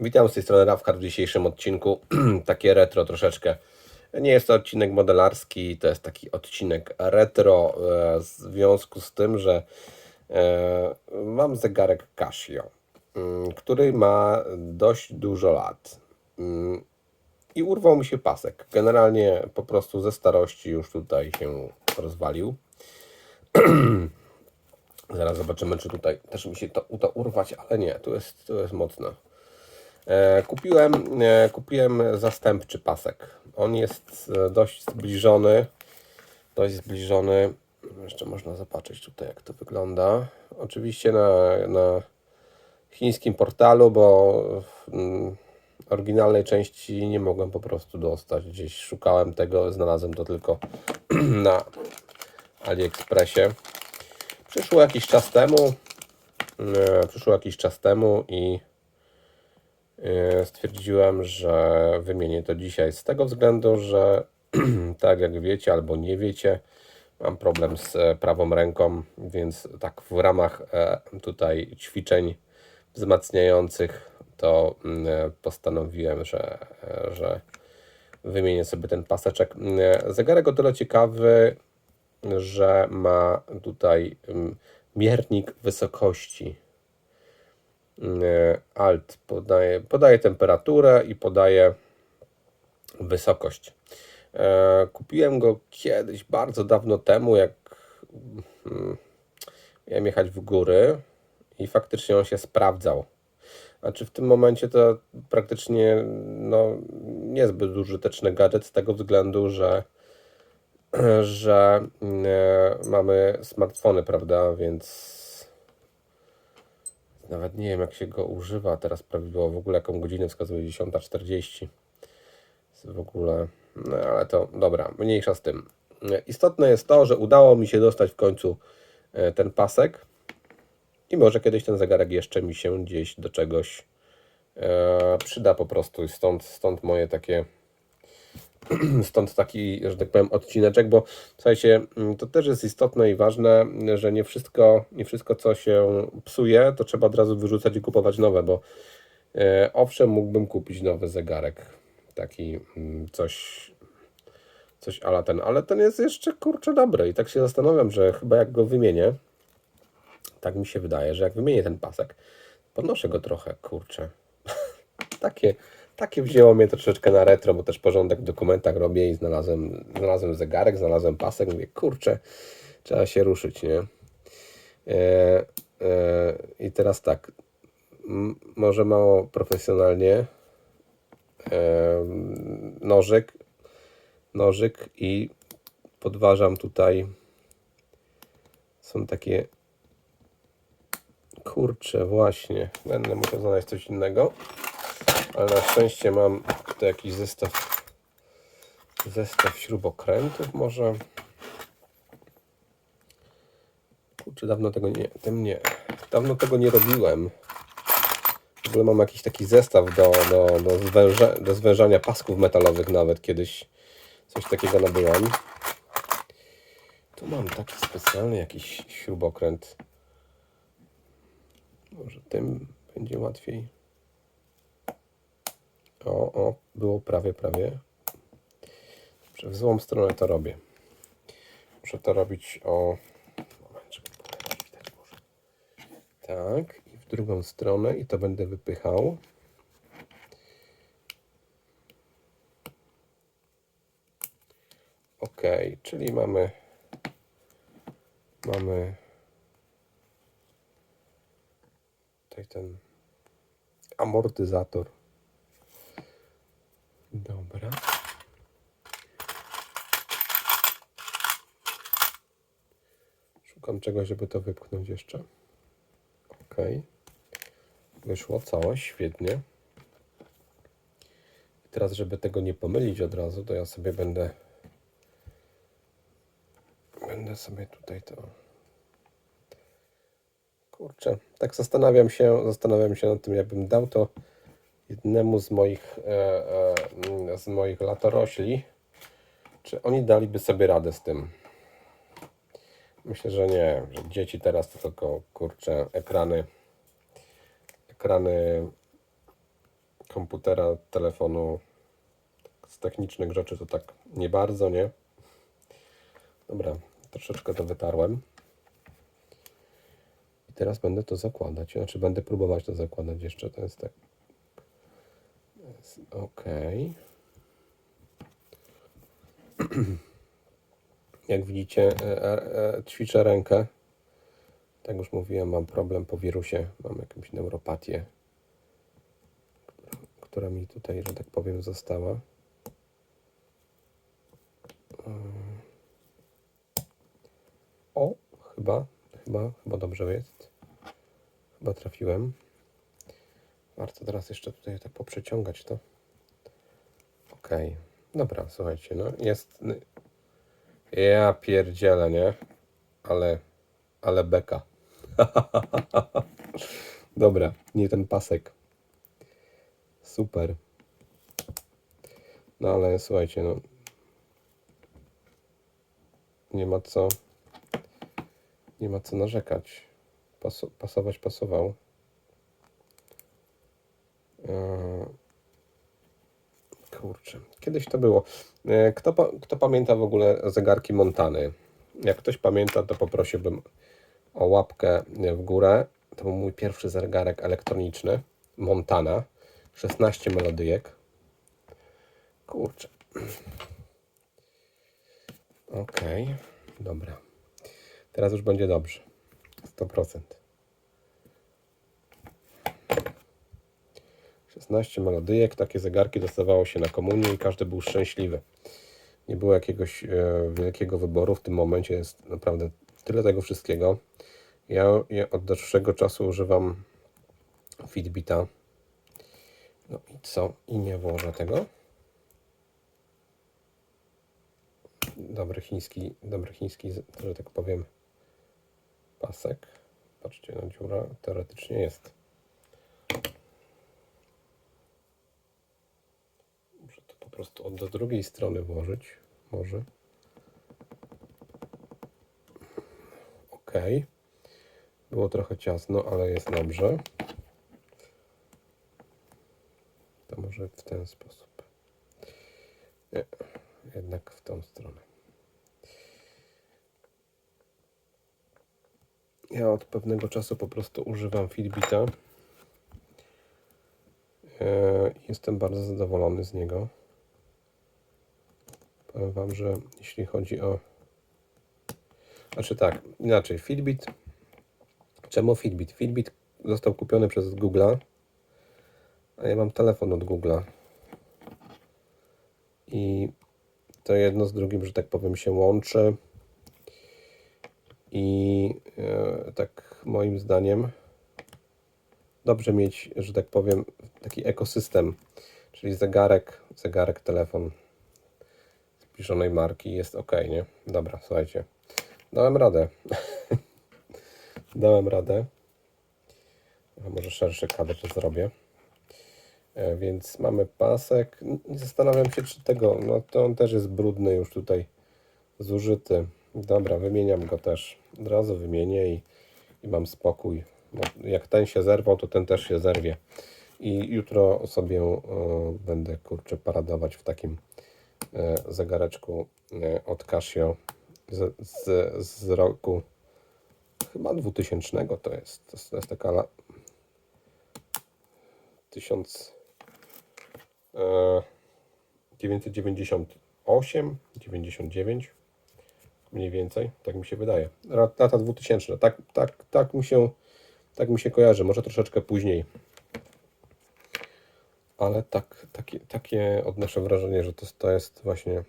Witam z tej strony Rawkar w dzisiejszym odcinku. Takie retro troszeczkę. Nie jest to odcinek modelarski, to jest taki odcinek retro e, w związku z tym, że e, mam zegarek Casio, mm, który ma dość dużo lat. Mm, I urwał mi się pasek. Generalnie po prostu ze starości już tutaj się rozwalił. Zaraz zobaczymy, czy tutaj też mi się to uda urwać, ale nie, tu jest, tu jest mocno. E, Kupiłem, e, kupiłem zastępczy pasek. On jest e, dość zbliżony. Dość zbliżony. Jeszcze można zobaczyć tutaj, jak to wygląda. Oczywiście na, na chińskim portalu, bo mm, oryginalnej części nie mogłem po prostu dostać. Gdzieś szukałem tego, znalazłem to tylko na AliExpressie. Przyszło jakiś czas temu. Przyszło jakiś czas temu i stwierdziłem, że wymienię to dzisiaj z tego względu, że tak jak wiecie albo nie wiecie, mam problem z e, prawą ręką, więc tak w ramach e, tutaj ćwiczeń wzmacniających to mm, e, postanowiłem, że, e, że wymienię sobie ten paseczek. E, Zegarek o tyle ciekawy, że ma tutaj mm, miernik wysokości. E, Alt podaje, podaje temperaturę i podaje wysokość. E, Kupiłem go kiedyś, bardzo dawno temu, jak mm, miałem jechać w góry i faktycznie on się sprawdzał. Znaczy w tym momencie to praktycznie no, niezbyt użyteczny gadżet z tego względu, że że e, mamy smartfony, prawda, więc nawet nie wiem jak się go używa teraz prawidłowo, w ogóle jaką godzinę wskazuje? 10.40 Jest w ogóle, no ale to dobra, mniejsza z tym. Istotne jest to, że udało mi się dostać w końcu e, ten pasek. I może kiedyś ten zegarek jeszcze mi się gdzieś do czegoś e, przyda po prostu. Stąd, stąd moje takie stąd taki, że tak powiem, odcineczek, bo słuchajcie, mm, to też jest istotne i ważne, że nie wszystko, nie wszystko co się psuje, to trzeba od razu wyrzucać i kupować nowe, bo e, owszem, mógłbym kupić nowy zegarek, taki mm, coś, coś ala ten, ale ten jest jeszcze kurczę dobry i tak się zastanawiam, że chyba jak go wymienię, tak mi się wydaje, że jak wymienię ten pasek, podnoszę go trochę, kurczę, takie, takie wzięło mnie troszeczkę na retro, bo też porządek w dokumentach robię i znalazłem, znalazłem zegarek, znalazłem pasek, mówię, kurczę, trzeba się ruszyć, nie? E, e, I teraz tak, może mało profesjonalnie, e, nożyk, nożyk i podważam tutaj, są takie, kurczę, właśnie, będę musiał znaleźć coś innego ale na szczęście mam tutaj jakiś zestaw zestaw śrubokrętów może. Kurczę dawno tego nie tym nie dawno tego nie robiłem. W ogóle mam jakiś taki zestaw do, do, do, zwęża, do zwężania pasków metalowych nawet kiedyś. Coś takiego nabyłem. Tu mam taki specjalny jakiś śrubokręt. Może tym będzie łatwiej o, o, było prawie, prawie. Dobrze, w złą stronę to robię. Muszę to robić o... Moment. Tak, i w drugą stronę i to będę wypychał. Ok, czyli mamy... Mamy... Tutaj ten amortyzator. Dobra. Szukam czegoś, żeby to wypchnąć jeszcze. Ok. Wyszło całe, świetnie. I teraz, żeby tego nie pomylić od razu, to ja sobie będę będę sobie tutaj to kurczę, tak zastanawiam się, zastanawiam się nad tym, jakbym dał to jednemu z moich, e, e, z moich latorośli, czy oni daliby sobie radę z tym. Myślę, że nie, że dzieci teraz to tylko kurczę ekrany, ekrany komputera, telefonu, z technicznych rzeczy to tak nie bardzo, nie? Dobra, troszeczkę to wytarłem. I teraz będę to zakładać. Znaczy będę próbować to zakładać jeszcze. To jest tak. Ok. Jak widzicie, e, e, e, ćwiczę rękę. Tak już mówiłem, mam problem po wirusie. Mam jakąś neuropatię, która mi tutaj, że tak powiem, została. O, chyba, chyba, chyba dobrze jest. Chyba trafiłem. Warto teraz jeszcze tutaj tak poprzeciągać to. Okej. Dobra, słuchajcie, no jest... Ja pierdzielę, nie? Ale... Ale beka. Dobra, nie ten pasek. Super. No ale słuchajcie, no... Nie ma co... Nie ma co narzekać. Pasu, pasować pasował. Eee, Kurczę, kiedyś to było. E, Kto, kto pamięta w ogóle zegarki Montany? Jak ktoś pamięta, to poprosiłbym o łapkę w górę. To był mój pierwszy zegarek elektroniczny. Montana. 16 melodyjek. Kurczę. Okej, dobra. Teraz już będzie dobrze. 100%. 16 melodyjek, takie zegarki dostawało się na komunię i każdy był szczęśliwy. Nie było jakiegoś e, wielkiego wyboru. W tym momencie jest naprawdę tyle tego wszystkiego. Ja, ja od dłuższego czasu używam Fitbita. No i co? I nie włożę tego. Dobry chiński, dobry chiński, że tak powiem, pasek. Patrzcie, no dziura teoretycznie jest. Muszę to po prostu od do drugiej strony włożyć. Może. Ok. Było trochę ciasno, ale jest dobrze. To może w ten sposób. Nie, jednak w tą stronę. Ja od pewnego czasu po prostu używam Fitbita. E, Jestem bardzo zadowolony z niego. Wam, że jeśli chodzi o. Znaczy tak, inaczej. Fitbit. Czemu Fitbit? Fitbit został kupiony przez Google'a, a ja mam telefon od Google'a. I to jedno z drugim, że tak powiem, się łączy. I e, tak moim zdaniem dobrze mieć, że tak powiem, taki ekosystem, czyli zegarek, zegarek, telefon zbliżonej marki jest ok, nie? Dobra, słuchajcie, dałem radę. dałem radę. A może szerszy kadr zrobię. E, Więc mamy pasek. Zastanawiam się, czy tego, no to on też jest brudny już tutaj, zużyty. Dobra, wymieniam go też. Od razu wymienię i, i mam spokój. Bo jak ten się zerwał, to ten też się zerwie. I jutro sobie e, będę kurczę paradować w takim zegareczku e, od Casio z, z, z roku chyba 2000 to jest. To jest, to jest taka la, 1000 e, 998, 99 mniej więcej, tak mi się wydaje. Lata 2000, tak, tak, tak, mi się, tak mi się kojarzy, może troszeczkę później. Ale tak, takie, takie odnoszę wrażenie, że to, to jest właśnie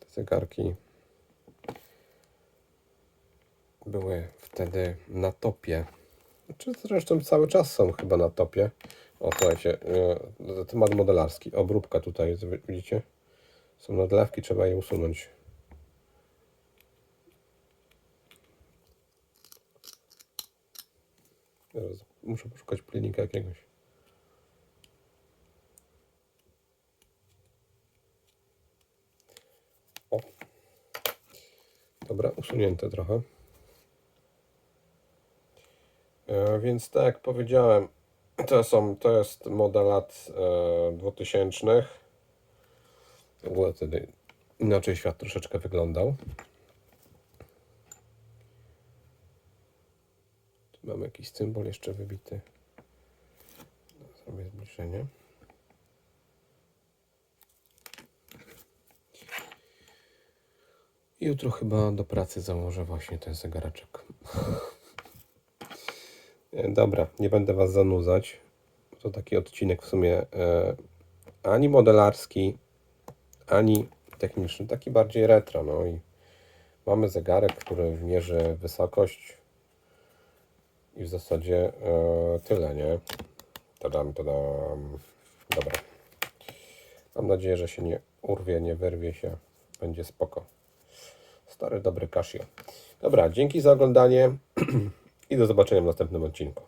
te zegarki były wtedy na topie. Czy zresztą cały czas są chyba na topie. O, słuchajcie, e, temat modelarski. Obróbka tutaj, widzicie? Są nadlewki, trzeba je usunąć. Muszę poszukać pilnika jakiegoś. Dobra, usunięte trochę. E, więc tak jak powiedziałem, To są, to jest model lat e, 2000. W ogóle wtedy inaczej świat troszeczkę wyglądał. Tu mamy jakiś symbol jeszcze wybity. Zrobię zbliżenie. Jutro chyba do pracy założę właśnie ten zegareczek. Dobra, nie będę Was zanudzać. To taki odcinek w sumie e, ani modelarski, ani techniczny, taki bardziej retro. No i mamy zegarek, który mierzy wysokość i w zasadzie e, tyle, nie? Tadam, tadam. Dobra. Mam nadzieję, że się nie urwie, nie wyrwie się. Będzie spoko. Stary, dobry Casio. Dobra, dzięki za oglądanie i do zobaczenia w następnym odcinku.